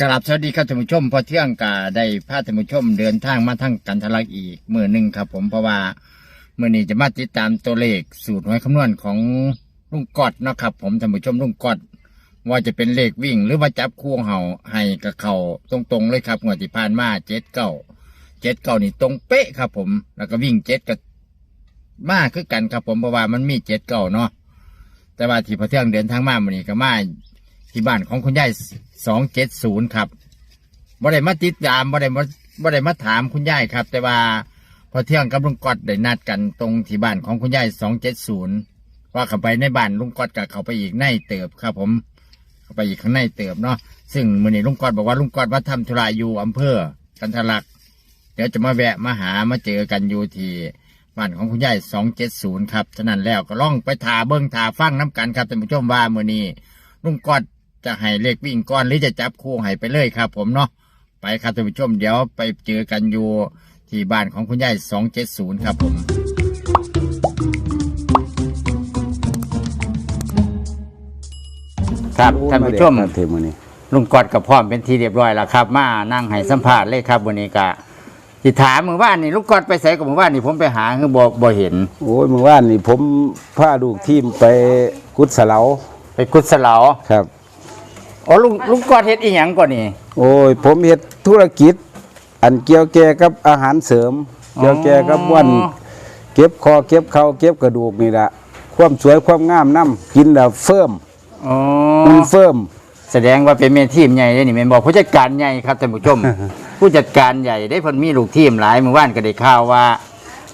กราบสวัสดีครับท่านผู้ชมพอเที่ยงกาได้พาท่านผู้ชมเดินทางมาทั้งกันทะลักอีกมือหนึ่งครับ ผมเพราะว่ามือนี้จะมาติดตามตัวเลขสูตรหวยคำนวณของลุงกอดเนาะครับ ผมท่านผู้ชมลุงกอดว่าจะเป็นเลขวิ่งหรือว่าจับคู่เห่าให้กับเขาตรงๆเลยครับงวดที่ผ่านมาเจ็ดเก้าเจ็ดเก้านี่ตรงเป๊ะครับ ผม แล้วก็วิ่งเจ็ดกับมาคือกันครับผมเพราะว่ามันมีเจ็ดเก้าเนาะแต่ว่าที่พอเที่ยงเดินทางมามือนี้ก็มา ที่บ้านของคุณยายสองเจ็ดศูนย์ครับบ่ได้มาติดตามบ่ได้มาบ่ได้มาถามคุณยายครับ แต่ว่าพอเที่ยงกับลุงกอดได้นัดกันตรงที่บ้านของคุณยายสองเจ็ดศูนย์ว่าเข้าไปในบ้านลุงกอดกับเขาไปอีกในเติบครับ ผม เข้าไปอีกข้างในเติบเนาะซึ่งมื่อนี้ลุงกอดบอกว่าลุงกอดว่าทำธุระอยู่อำเภอกันทะลักเดี๋ยวจะมาแวะมาหามาเจอกันอยู่ที่บ้านของคุณยายสองเจ็ดศูนย์ครับฉะนั้นแล้วก็ล่องไปถาเบิ้งถาฟังน้กันครับท่านผู้ชมว่ามื่อนี้ลุงกอด จะให้เลขวิ่งก้อนหรือจะจับคู่ให้ไปเลยครับ ผมเนาะไปครับท่านผู้ชมเดี๋ยวไปเจอกันอยู่ที่บ้านของคุณยายสองเจ็ดศูนย์ครับผมครับท่านผู้ชมเทมือนี้ลุงกอดกับพร้อมเป็นทีเรียบร้อยแล้วครับ มานั่งให้สัมภาษณ์เลยครับวันนี้กะสิถามมือว่านนี่ลุงกอดไปใส่กับมือว่านนี่ผมไปหาคือบ่บ่เห็น โอ้ยเมื่อวานนี่ผมพาลูกทีมไปกุดสะเหลาไปกุดสลาวครับ อ๋อลุงลุงกอดเฮ็ดอีหยังก่อนนี่ โอ้ย ผมเฮ็ดธุรกิจ อันเกี่ยวแก่กับอาหารเสริม เกี่ยวแก่กับวัน เก็บคอเก็บเข่าเก็บกระดูกนี่ละความสวยความงามน้ำกินแล้วเฟิ่มอ๋อมันเฟิ่มแสดงว่าเป็นเมนทีมใหญ่เด้นี่แม่นบอกผู้จัดการใหญ่ครับท่านผู้ชม ผู้จัดการใหญ่ได้เพิ่นมีลูกทีมหลายเมื่อวานก็ได้ข่าวว่า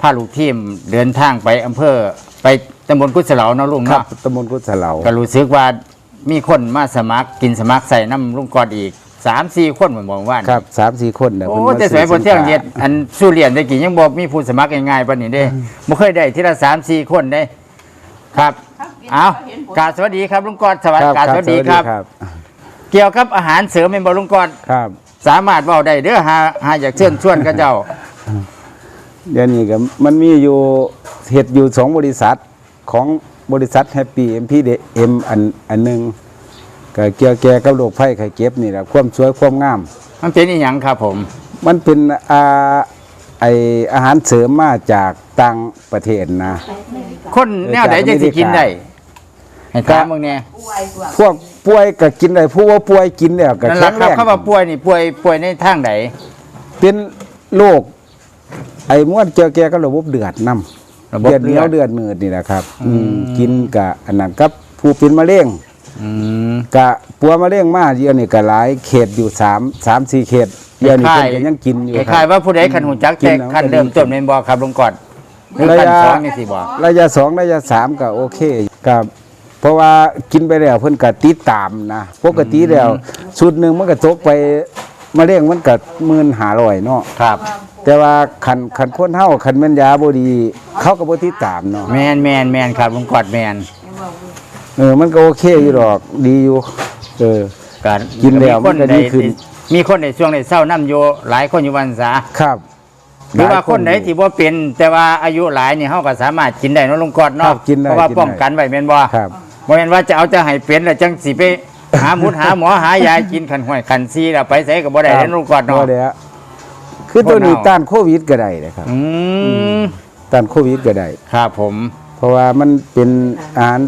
พาลูกทีมเดินทางไปอำเภอ ไปตำบลกุศลาเนาะลุงครับเนาะตำบลกุดสะเหลาก็รู้สึกว่า มีคนมาสมัครกินสมัครใส่น้ำลุงกอดอีกสามสี่คนเหมือนบอกว่าครับสามสี่คนเนี่ยโอ้เพิ่นมาแต่สวยพอเที่ยงซื้อสินค้าเย็ดอันสู้เรียนได้กี่ยังบอกมีผู้สมัครง่ายๆปานนี้เด้บ่เคยได้ทีละสามสี่คนได้ ครับเอากราบสวัสดีครับลุงกอดสวัสดีครับกราบสวัสดีครับครับ เกี่ยวกับอาหารเสริมเป็นบอลุงกอดครับ สามารถเว้าได้เด้อหาหาอยากเชิญชวนกับเจ้าเดี๋ยวนี้ก็มันมีอยู่เฮ็ดอยู่สองบริษัทของ บริษัทแฮปปี้เอ็มพีเอ็มอันอันหนึ่งก็เกี่ยวแก่กับโรคไข้ไข้เจ็บนี่แหละความสวยความงาม มันเป็นอีหยังครับผม มันเป็นอาไออาหารเสริมมาจากต่างประเทศนะ คนแนวไหนจะสิกินได้ให้ถามมึงเนี่ยพวกป่วยก็กินได้ผู้ว่าป่วยกินแล้วก็นั่นแข็ล่ะงคแรรับงเขาว่าป่วยนี่ป่วยป่วยในทางไหนเป็นโรคไอ้ม้วนเกี่ยวแก่กับระบบเดือดน้ำ ระบบเดือดเหเลืนียอวด เดือดเนืดนี่แหละครับอืมอืมกินกับอันนั้นกับผู้เป็นมะเร็งอืม กะปัวมะเร็งมาเดียวนี่ก็หลายเขตอยู่สามสามสี่เขตเดียวนี่คเพิ่ล้านยก็ยังกินอยู่คคล้ารัยบ ๆว่าผู้ใดขันหูจักกิแต่นแล้วขันก็ดีเริ่มต้นเป็นบ่ครับลุงกอดหรือระขันยะ สองนี่สิบ่ระยะสองระยะสามก็โอเคครับเพราะว่ากินไปแล้วเพิ่นก็ติดตามนะปกติแล้วชุดหนึ่งมันก็ตกไปมะเร็งมันก็หมื่นหาร้อยเนาะครับ แต่ว่าคันคันคนเฮาคันแม่นยาบ่ดี เขาก็บ่ติดตามเนาะแมนแมนแมนครับลุงกอดแมนเออมันก็โอเคอยู่ดอกดีอยู่ เออ การกินแล้วมันก็ดีขึ้น มีคนในช่วงในเศร้าน้ำโยหลายคนอยู่วันษาครับหรือว่าคนไหนอยู่ที่บ่เป็น แต่ว่าอายุหลายนี่เฮาก็สามารถกินได้เนาะลุงกอดครัเนาะบกินได้เพราะว่ากินได้ป้องกันไว้แม่นบ่ครับบ่แม่นว่าจะเอาจะให้เป็นแล้วจังสิไปหาหมุดหาหมอหายากินขันห้วยขันซีแล้วไปไสก็บ่ได้เด้อลุงกอดเนาะบ่ได้อะ คือตัวนี้บ่เน่าต้านโควิดก็ได้นะครับอืมต้านโควิดก็ได้ ครับผม เพราะว่ามันเป็นอาหาร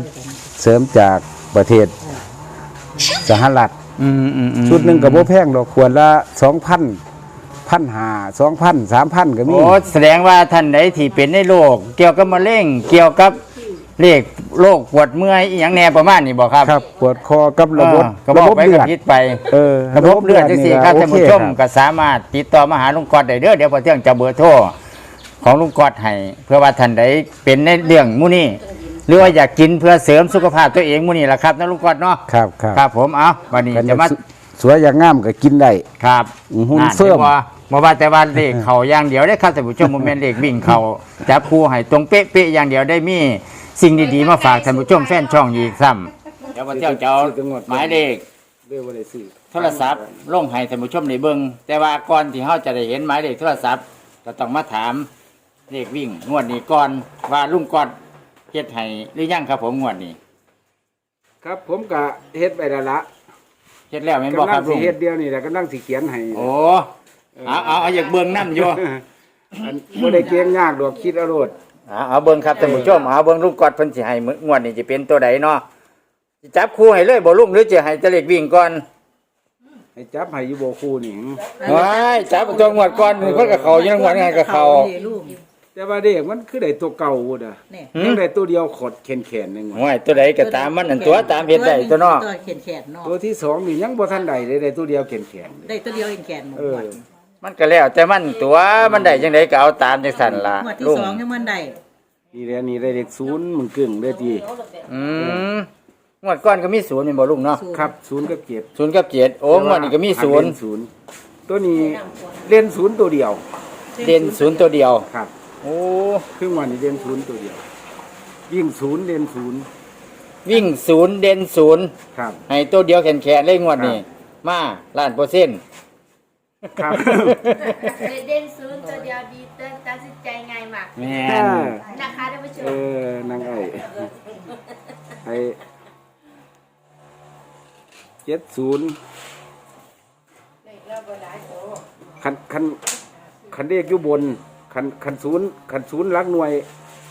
เสริมจากประเทศสหรัฐอืมอืมอืมชุดหนึ่งกับโบแพงดอกขวดละสองพันพันหาสองพันสามพันก็มีโอ้แสดงว่าท่านใดที่เป็นในโรคเกี่ยวกับมะเร็งเกี่ยวกับ เลขโรคปวดเมื่อยอีหยังแน่ประมาณนี้บ่ครับครับปวดคอกับระบบเออก็บระอกบบไปเลืกัอบดพิษไปเออระบบเลือดจังซี่ครับโอท่านเคผู้ชมครับ ก็สามารถติดต่อมาหาลุงกอดได้เด้อเดี๋ยวพอเที่ยงจะเบอร์โทรของลุงกอดให้เพื่อว่าท่านใดเป็นในเรื่องหมู่นี้หรือว่าอยากกินเพื่อเสริมสุขภาพตัวเองหมู่นี้ล่ะครับนะลุงกอดเนาะครับครับครับผมเอาวันนี้กันจะมาสวยอย่างงามก็กินได้ ครับหุ่นนั่นเฟิ่มรียกว่าบ่ว่าแต่ว่าเลขเขาอย่างเดียวได้อครับท่านผู้ชมบ่แม่นเลขวิ่งเขาจับคู่ให้ตรงเป๊ะๆอย่างเดียวได้มี สิ่งดีๆมาฝากท่านผู้ชมแฟนช่องอีกซ้ำเดี๋ยวพอเที่ยงจะเอาหมายเลขโทรศัพท์ลงให้ท่านผู้ชมในเบิงแต่ว่าก่อนที่เขาจะได้เห็นหมายเลขโทรศัพท์ก็ต้องมาถามเลขวิ่งงวดนี้ก่อนว่าลุงกอดเฮ็ดให้หรือยังครับผมงวดนี้ครับผมก็เฮ็ดไปแล้วละเฮ็ดแล้วแม่นบ่กำคลัรังบสิลุงเฮ็ดเดียวนี่แหละกำลังสิเขียนให้โอ้เอาเอาเอาอยากเบิ่งน้ำอยู่ อันบ่ได้เก่งยากดอกคิดเอาโลดเอาเอาเบิ่งครับท่านผู้ชมเอาเบิ่งลุงกอดเพิ่นสิให้มื้องวดนี้จะเป็นตัวใดเนาะสิจับคู่ให้เลยบ่ลุงหรือจะให้แตะเล็กวิ่งก่อนให้จับให้อยู่บ่คู่นี่ว้ายจับตัวงวดก่อนเพิ่นก็เข้าอยู่ในงวดงานก็เข้านี่ลูกแต่ว่าเด็กมันคือได้ตัวเก่าบ่ด้นี่หืยังมได้ตัวเดียวขดแขนๆนึงโอ้ยตัวใดก็ตามมันอันตัวตามเฮ็ดได้ตัวเนาะตัวเขียนแขนเนาะตัวที่สองนี่ยังบ่ทันได้เลยได้ตัวเดียวแขนๆ ได้ตัวเดียวเองแขนหมดเออ มันก็แล้ว แต่มันตัวมันได้จังไดก็เอาตามจังซั่นล่ะหมวดที่ลุงสองยังมันได้นี่แหละนี่ได้เลขศูนย์มันกึ่งได้ทีอืมงวดก่อนก็มีศูนย์แม่นบ่ลุงเนาะศูนย์ครับศูนย์กับเจ็ดศูนย์กับเจ็ดโอ้งวดนี้ก็มีศูนย์เล่ศูนย์ตัวนี้เล่นศูนย์ตัวเดียวเด่นศูนย์ตัวเดียว ครับ โอ้ ครึ่งวันนี้เล่นศูนย์ตัวเดียววิ่งศูนย์เล่นศูนย์วิ่งศูนย์เด่นศูนย์ครับ ให้ตัวเดียวแขนแขนๆเลยงวดนี้มาล้านเปอร์เซ็นต์ ครับ เด่นศูนย์ตัวเดียวดีเต้นตัดสินใจง่ายมากแม่เอนอนะคะท่านผู้ชเอมอนางไอ้ไอ้เจ็ดศูนย์คันคันคันเรียกอยู่บนคันคันศูนย์คันศูนย์รักหน่วย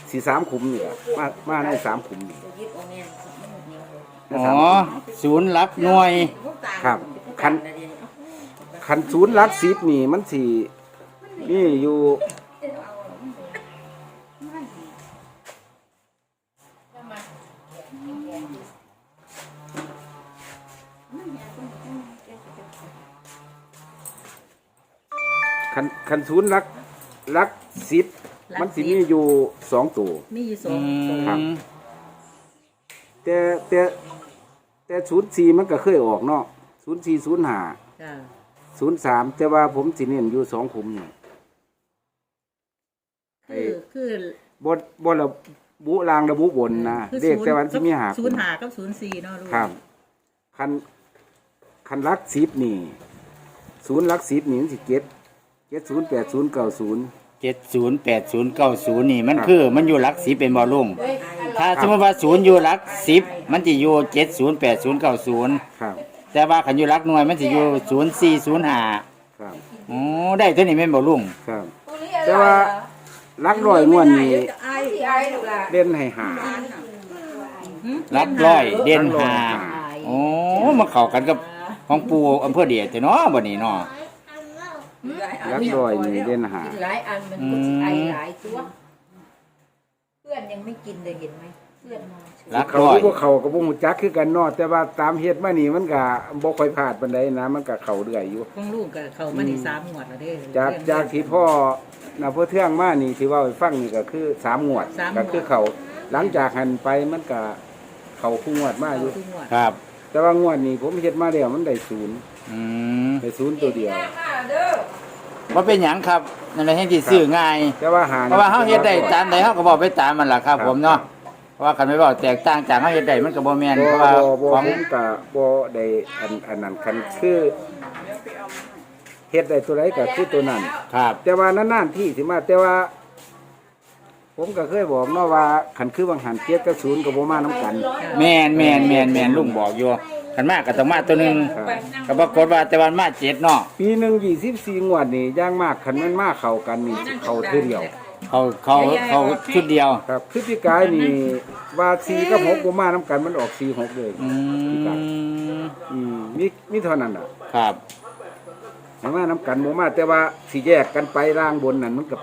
สี่สามขุมนี่แหละมามาในสามขุมนี่ในอ๋อสามขุมศูนย์รับหน่วยครับคัน คันศูนย์รักสิบนี่มันสี่นี่อยู่คันคันศูนย์รักรักสิบมันสิมีอยู่สองตัว มีอยู่สออืงครับมแต่แต่แต่ศูนย์สี่มันก็เคยออกเนาะศูนย์สี่ศูนย์ห้าจ้า ศูนย์สามแต่ว่าผมสิเน้นอยู่สองขุมนี่คือคือบนบนระบุรางระบุบนนะคือเรียกแต่วันที่มีหาศูนย์หากับศูนย์สี่เนาะลูกครับคันคันรักสิบนี่ศูนย์รักสิบนี่มันสิเจ็ดเจ็ดศูนย์แปดศูนย์เก้าศูนย์ เจ็ดศูนย์แปดศูนย์เก้าศูนย์นี่มันครับ คือมันอยู่หลักสิบเป็นบอลลุงถ้าสมมติว่าศูนย์อยู่หลักสิบมันจะอยู่เจ็ดศูนย์แปดศูนย์เก้าศูนย์ครับ แต่ว่าขันอยู่หลักหน่วยมันจะอยู่ศูนย์สี่ศูนย์ห้าครับ โอ้ได้ตัวนี้เป็นบอลลุงครับ แต่ว่ารักร้อยงวดนี้เล่นให้หาหลักร้อยเด่นหลักร้อยห้าโอ้มาเข้ากันกับของปูอำเภอเดียดแต่เนาะบ่นี้เนาะรักร้อยนี่เล่นหาหลายอันมันก็สิไอหลายตัว เพื่อนยังไม่กินเลยเห็นไหม เพื่อนมาหลักเขาร้อยพวกเขากับพวกหูจักคือกันเนอแต่ว่าตามเฮ็ดมานี่มันก็บ่ค่อยพลาดปานใดนะ มันก็เข้าเรื่อยอยู่ ของลูกกับเขามานี่สามหมวดแล้วเด้จากจากที่พ่อนาพ่อเทื่องมานี่ที่เว่าให้ฟังนี่ก็คือสามงวดสามงวดก็คือเขาหลังจากหันไปมันก็เขาคู่งวดมาอยู่ ทุกหมวดครับ แต่ว่างวดนี้ผมเฮ็ดมาแล้วมันได้ศูนย์อืมได้ศูนย์ตัวเดียว ว่าเป็นหยังครับนั่นแหละที่ซื้อง่าย แต่ว่าหา เพราะว่าเฮาเฮ็ดได้ตามใดเฮาก็บอกไปตามมันล่ะครับ ผมเนาะ เพราะว่าคันไม่บอกแตกต่างจากเฮาเฮ็ดได้มันก็บ่แม่นบ่เพราะว่าบ่บ่ของผมก็บ่ได้อันอันนั้นคันคือเฮ็ดได้ตัวใดก็คือตัวนั้น ครับแต่ว่านานๆที่สิมาแต่ว่า ผมก็เคยบอกเนาะว่าคันคือบางหันเจ็ดกับศูนย์กับบ่มานํกัน แม่นแม่นแม่นแม่นลุงบอกอยู่คันมากก็ต้องมาตัวหนึงครับ ก็ปรากฏว่าแต่วันมาเจ็ดเนาะปีหนึ่งยี่สิบสี่งวดนี่อย่างมากคันมันมาเข้ากันนี่สิเข้าเท่อเดียว เขาเขาเขาชุดเดียว ครับพฤติกายนี่ว่าสี่กับหกบ่มาน้ำกันมันออกสี่หกเลยอืมอืมมีมีเท่านั้นอะครับให้มาน้ำกันบ่มา แต่ว่าสิแยกกันไปร่างบนนั่นมันก็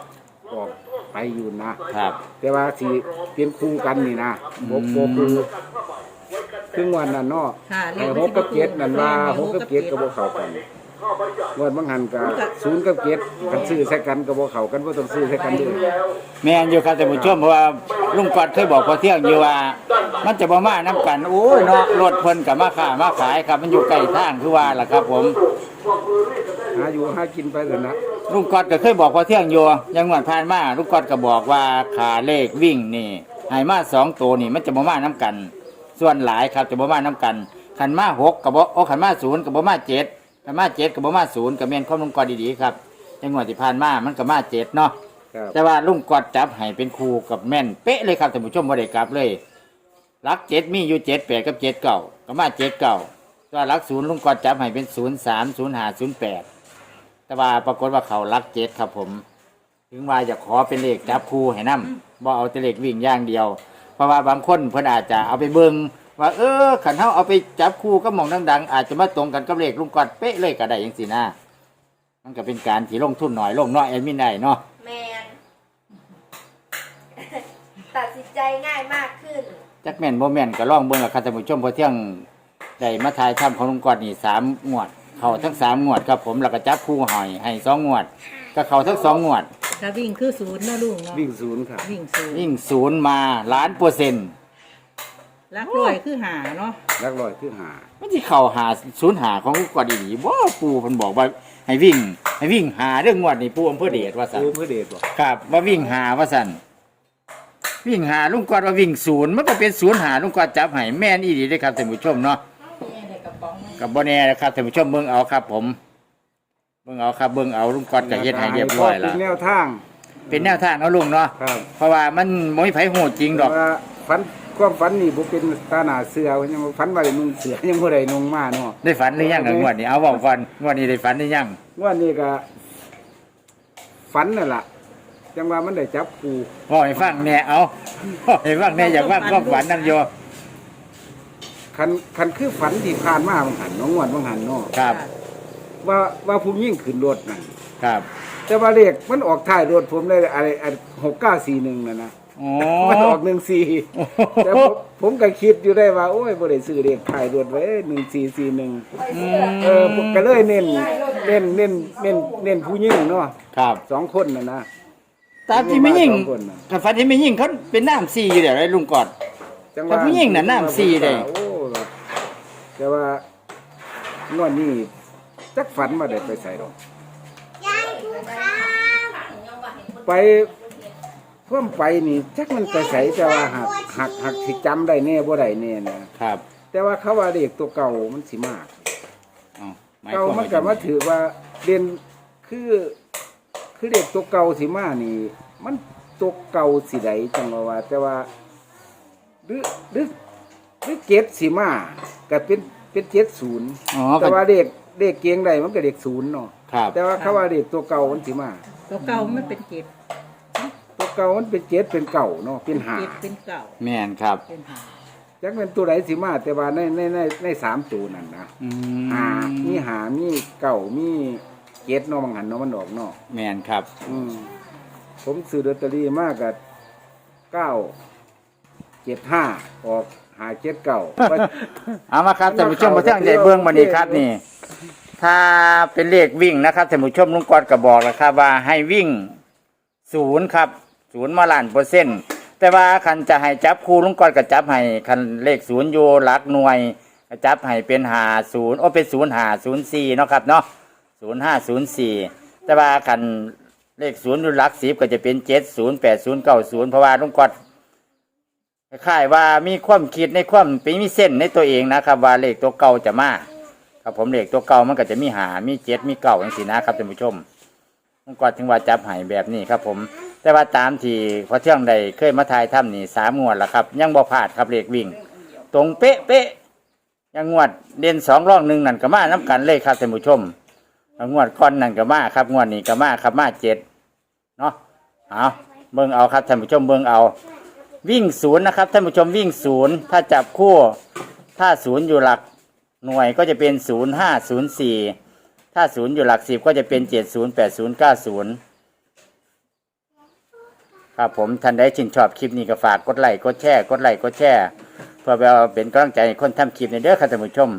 ออกไปอยู่นะครับ แต่ว่าสิเป็นคู่กันนี่นะบ่บ่คือครึ่งวันนั่นเนาะค่ะไอ้หกกับเจ็ดนั่นว่าหกกับเจ็ดก็บ่เข้ากันง วดบางหันก็ศูนย์กับเจ็ดกันซื้อใส่กันก็บ่เข้ากันบ่ต้องซื้อใส่กันเด้วยแม่นอยู่ครับแต่านผู้ชมเพราะว่าลุงกอดเคยบอกพอเที่ยงอยู่ว่า มันจะบ่มาน้กันโอ้ยเนาะรถเพิ่นก็มาค้ามาขายครับ มันอยู่ใกล้ทางคือว่าล่ะครับ ผมหาอยู่หากินไปเถอะนะลุงกอดก็เคยบอกพอเที่ยงอยู่อยังงวดผ่านมาลุงกอดก็บอกว่าขาเลขวิ่งนี่ให้มาสองตัวนี่ มันจะบ่มาน้กัน ส่วนหลายครับจะบ่มาน้กันขันมาหกกับบ่โอ้ขันมาศูนย์กับบ่มาเจ็ด ขันมาเจ็ดกับบ่มาศูนย์กับเมนข้อลุงกอดดีๆครับอยังงวดที่ผ่านมามันก็มาเจ็ดเนาะครับแต่ว่าลุงกอดจับให้เป็นครูกับแม่นเป๊ะเลยครับท่านผู้ชมบ่ได้กลับเลยรักเจ็ดมีอยู่เจ็ดแปดกับเจ็ดเก่าก็มาเจ็ดเก่าตัวหลักศูนย์ลุงกอดจับให้เป็นศูนย์สามศูนย์ห้าศูนย์แปดแต่ว่าปรากฏว่าเขาหลักเจ็ดครับผม ถึงว่าจะขอเป็นเลขจับคู่ให้นํบ่เอาแต่เลขวิ่งอย่างเดียว เพราะว่าบางคนเพิ่นอาจจะเอาไปเบิ่ง ว่าเออขันเฮาเอาไปจับคู่ก็มองดังๆ อาจจะมาตรงกันกับเลขลุงกอดเป๊ะเลยก็ได้จังซี่นะมันก็เป็นการที่ลงทุนหน่อยลงน้อยแอดมินได้เนาะแมนตัดสินใจง่ายมากขึ้น จักแม่นบ่แม่นก็ลองเบิ่งล่ะครับท่านผู้ชมเพอเที่ยงได้มาถ่ายทำของลุงกอดนี่สามงวด เข้าทั้งสามงวดครับผมแล้วก็จับคู่หอยให้สองงวด ก็เข้าทั้งสองงวด ถ้าวิ่งคือศูนย์เนาะลุงเนาะวิ่งศูนย์ครับ วิ่งศูนย์ยิ่งศูนย์มาล้านเปอร์เซ็นต์ ลักร้อยคือหาเนาะลักลอยคือหามันที่เข้าหาศูนย์หาของลุงกอดอีหลีบ่ปูเพิ่นบอกว่าให้วิ่ง ให้วิ่งหาเรื่องงวดนี่ปูอำเภอเดชว่าซั่นโอ้เพื่อเดชบ่ครับว่าวิ่งหาว่าซั่นวิ่งหาลุงกอดว่าวิ่งศูนย์มันก็เป็นศูนย์หาลุงกอดจับให้แม่นอีหลีเด้อครับท่านผู้ชมเนาะกับบ่แน่นะครับท่านผู้ชมเบิ่งเอาครับ ผมเบิ่งเอาครับเบิ่งเอาลุงกอดก็เฮ็ดให้เรียบร้อยแล้วเป็นแนวทาง เป็นแนวทางเนาะลุงเนาะครับเพราะว่ามันบ่มีไผฮู้จริงดอกว่าฝัน ความฝันนี่บ่เป็นตาหน้าเสือยังว่าฝันว่าได้นุ่งเสือยังบ่ได้นุ่งมาเนาะได้ฝันหรือยังกับงวดนี้เอาเว้าก่อนงวดนี้ได้ฝันหรือยังงว่านี่ก็ฝันนั่นล่ะจังว่ามันได้จับปูเว้าให้ฟังแหน่เอาเว้าให้ฟังแหน่อยากฟังความฝันนั่นอยู่คันคันคือฝันที่ผ่านมาบางหันเน้องงวดบางหันเนาะครับ ว่าว่าผู้ยิ่งขึ้นรถนั่นครับ แต่ว่าเลขมันออกท้ายรถผมได้อะไรหกเก้าสี่หนึ่งนะนะ โอ้มันออกหนึ่งสี่แต่ผมผมก็คิดอยู่ได้ว่า โอ้ยบ่ได้ซื้อเลขท้ายรถไว้หนึ่งสี่สี่หนึ่งเออผมก็เลยเน้นเน้นเน้นเน้นเน้นผู้ยิ่งเนาะครับสองคนนะนะ ตามที่ไม่ยิ่งสองคนน่ะกับฝันที่ไม่ยิ่งเขาเป็นน้ำซีอยู่เดี๋ยวได้ลุงกอดจังแต่ผู้หญิงน่ะน้ำสี่เลย โอ้แต่ว่างวดนี้จักฝันมาได้ไปใส่ดอก ไป เพิ่มไปนี่จักมันไปใส่แต่ว่าหักหักหักสิจำได้แน่บ่ได้แน่นะครับแต่ว่าเขาว่าเด็กตัวเก่ามันสิมากเอาหมายเก่าความมันว่าก็มาถือว่าเรียนคือคือเด็กตัวเก่าสิมานี่ มันตัวเก่าสิใดจังว่าว่า แต่ว่าหรือหรือหรือเจ็ดสิมาก็เป็นเป็นเจ็ดศูนย์อ๋อแต่ว่าเด็กเด็กเกียงใดมันก็เด็กศูนย์เนาะครับ แต่ว่าเขาว่าเด็กตัวเก่ามันสิมา ตัวเก่ามันเป็นเจ็ดตัว เก่ามันเป็นเจ็ดเป็นเก่าเนาะเป็นหาเจ็ดเป็นเก่าแม่นครับ เป็นหาจักเป็นตัวไหนสิมาแต่ว่าในในในในสามตัวนั่นนะอืหามีหามีเก่ามีเจ็ดเนาะบางหันเนาะมันออกเนาะแม่นครับ อืมผมซื้อลอตเตอรี่มากกับเก้าเจ็ดห้าออกหาเจ็ดเก่า เอามาครับท่านผู้ชมมาเที่ยงใหญ่เบื้องมานี่ครับนี่ ถ้าเป็นเลขวิ่งนะครับท่านผู้ชมลุงกอดก็บอกแล้วครับว่าให้วิ่งศูนย์ครับ ศูนย์มาล้านเปอร์เซ็นต์แต่ว่าคันจะให้จับคู่ลุงกอดก็จับให้คันเลขศูนย์อยู่หลักหน่วยก็จับให้เป็นหาศูนย์โอ้เป็นศูนย์หาศูนย์สี่เนาะครับเนาะศูนย์ห้าศูนย์สี่แต่ว่าคันเลขศูนย์อยู่หลักสิบก็จะเป็นเจ็ดศูนย์แปดศูนย์เก้าศูนย์เพราะว่าลุงกอดคล้ายว่ามีความคิดในความเป็นมีเส้นในตัวเองนะครับ ว่าเลขตัวเก่าจะมาครับผมเลขตัวเก่ามันก็จะมีหามีเจ็ดมีเก่าอย่างสีนะครับท่านผู้ชมมันก็ถึงว่าจับใหายแบบนี้ครับผม แต่ว่าตามที่พอเที่ยงใดเคยมาทายถ้ำนี่สามงวดแล้วครับ ยังบ่พลาดครับเลขวิ่ง ตรงเป๊ะเป๊ะยังงวดเด่นสองร่องหนึ่งนั่นก็มาน้กันเลยครับท่านผู้ชมงวดก้อนนั่นก็มาครับ งวดนี้ก็มาครับมาเจ็ดเนาะเอาเบิ่งเอาครับท่านผู้ชมเบิ่งเอา วิ่งศูนย์นะครับท่านผู้ชมวิ่งศูนย์ถ้าจับคู่ถ้าศูนย์อยู่หลักหน่วยก็จะเป็นศูนย์ห้าศูนย์สี่ถ้าศูนย์อยู่หลักสิบก็จะเป็นเจ็ดศูนย์แปดศูนย์เก้าศูนย์ ครับผมท่านใดชื่นชอบคลิปนี้ก็ฝากกดไลค์กดแชร์กดไลค์กดแชร์เพื่อเป็นกำลังใจให้คนทำคลิปในเด้อครับท่านผู้ชม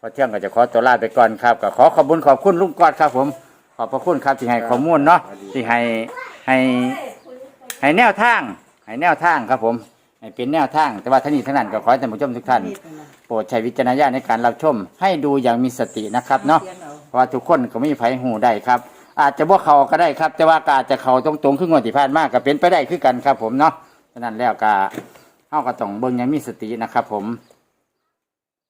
พอเที่ยงก็จะขอตัวลาไปก่อนครับก็ขอขอบคุญขอบคุณลุงกอดครับ ผม ขอบพระคุณครับที่ให้ข้อมูลเนาะที่ให้ให้ให้แนวทางให้แนวทางครับผมให้เป็นแนวทาง แต่ว่าท่านนี้ท่านั้นก็ขอให้ท่านผู้ชมทุกท่าน โปรดใช้วิจารณญาณในการรับชม ให้ดูอย่างมีสตินะครับเนาะเพราะว่าทุกคนก็ไม่มีไผหูได้ครับ อาจจะบ่เขาก็ได้ครับ แต่ว่าก็อาจจะเขาตรงๆขึ้นงวดที่ผ่านมากก็เป็นไปได้คือกันครับ ผมเนาะฉะนั้นแล้วก็เฮาก็ต้องเบิ่งอย่างมีสตินะครับผม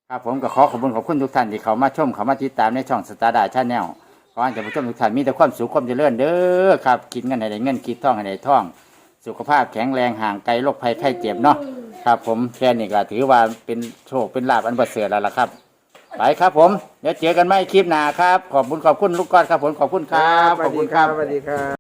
ครับผมก็ขอขอบคุณขอบคุณทุกท่านที่เขามาชมเขามาติดตามในช่องสตาร์ดาชาแนลขอให้ท่านผู้ชมทุกท่านมีแต่ความสุขความเจริญเด้อครับคิดเงินให้ได้เงินคิดท่องให้ได้ท่อง สุขภาพแข็งแรงห่างไกลโรคภัยไข้เจ็บเนาะครับ ผมแค่นี้ก็ถือว่าเป็นโชคเป็นลาภอันประเสริฐแล้วล่ะครับ ไปครับผม เดี๋ยวเจอกันใหม่คลิปหน้าครับ ขอบคุณขอบคุณลูกกอดครับผมขอบคุณครับ สวัสดีครับสวัสดีครับ